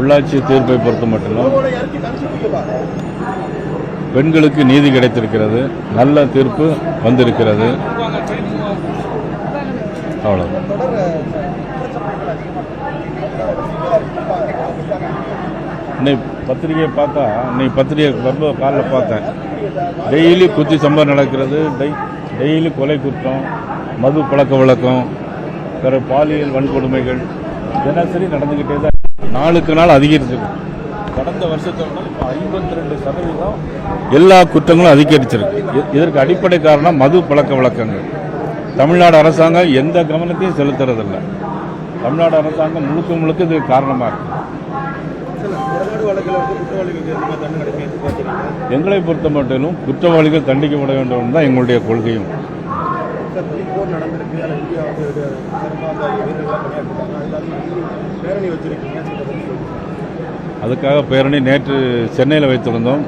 உள்ளாட்சி தீர்ப்பை பொறுத்த மட்டும் பெண்களுக்கு நீதி கிடைத்திருக்கிறது. நல்ல தீர்ப்பு வந்திருக்கிறது. அவ்வளவு இன்னைக்கு பத்திரிகையை பார்த்தா இன்னைக்கு பத்திரிகை ரொம்ப காலில் பார்த்தேன். டெய்லி குத்தி சம்பவம் நடக்கிறது. டெய்லி கொலை குற்றம் மது பழக்க வழக்கம் பிற பாலியல் வன்கொடுமைகள் தினசரி நடந்துக்கிட்டே தான் நாளுக்கு நாள் அதிகரிச்சிருக்கு. கடந்த வருஷத்தை விட இப்போ ஐம்பத்தி ரெண்டு சதவீதம் எல்லா குற்றங்களும் அதிகரிச்சிருக்கு. இதற்கு அடிப்படை காரணம் மது பழக்க வழக்கங்கள். தமிழ்நாடு அரசாங்கம் எந்த கவனத்தையும் செலுத்துறதில்ல. தமிழ்நாடு அரசாங்கம் முழுக்க முழுக்க இது காரணமாக இருக்கு. கொடநாடு வழக்கில் வந்து குற்றவாளிகளுக்கு அதிகமாக தண்டனை கிடைக்கும் எதிர்பார்க்கிறீங்க எங்களை பொறுத்த மட்டிலும் குற்றவாளிகள் தண்டிக்கப்பட வேண்டும் தான் எங்களுடைய கொள்கையும். சார் போர் நடந்திருக்கு. அதில் இந்தியா வந்து சிறப்பாக வீரர்களாக பணியாற்றிருக்காங்க பேரணி வச்சிருக்கீங்க. அதுக்காக பேரணி நேற்று சென்னையில் வைத்திருந்தோம்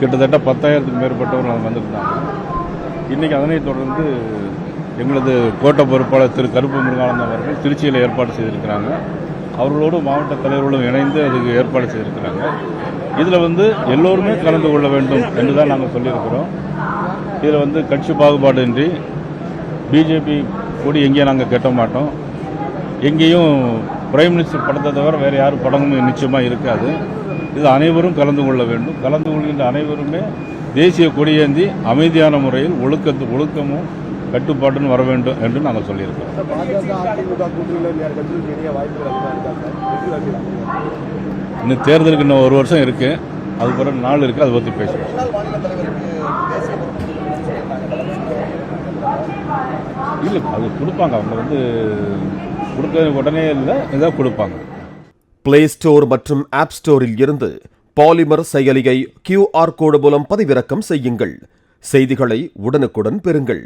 கிட்டத்தட்ட பத்தாயிரத்துக்கு மேற்பட்டவர்கள் வந்திருந்தாங்க. இன்றைக்கி அதனைத் தொடர்ந்து எங்களது கோட்டை பொறுப்பாளர் திரு கருப்பு முருகானந்தம் அவர்கள் திருச்சியில் ஏற்பாடு செய்திருக்கிறாங்க. அவர்களோடு மாவட்ட தலைவர்களும் இணைந்து அதுக்கு ஏற்பாடு செய்திருக்கிறாங்க. இதில் வந்து எல்லோருமே கலந்து கொள்ள வேண்டும் என்று தான் நாங்கள் சொல்லியிருக்கிறோம். இதில் வந்து கட்சி பாகுபாடின்றி பிஜேபி கொடி எங்கேயும் நாங்கள் கட்ட மாட்டோம். எங்கேயும் பிரைம் மினிஸ்டர் படத்தை தவிர வேறு யாரும் படமும் நிச்சயமாக இருக்காது. இது அனைவரும் கலந்து கொள்ள வேண்டும். கலந்து கொள்கின்ற அனைவருமே தேசிய கொடியேந்தி அமைதியான முறையில் ஒழுக்கத்து ஒழுக்கமும் கட்டுப்பாட்டுன்னு வர வேண்டும் என்று நாங்கள் இருக்கா வாய்ப்புகள் இன்னும் தேர்தலுக்கு இன்னும் ஒரு வருஷம் இருக்குது அது பிறகு நாள் இருக்குது அதை பற்றி பேசுவோம். இல்லை அது கொடுப்பாங்க. அவங்க வந்து கொடுக்க உடனே இல்லை ஏதாவது கொடுப்பாங்க. பிளே ஸ்டோர் மற்றும் ஆப் ஸ்டோரில் இருந்து பாலிமர் செயலியை கியூஆர் கோடு மூலம் பதிவிறக்கம் செய்யுங்கள். செய்திகளை உடனுக்குடன் பெறுங்கள்.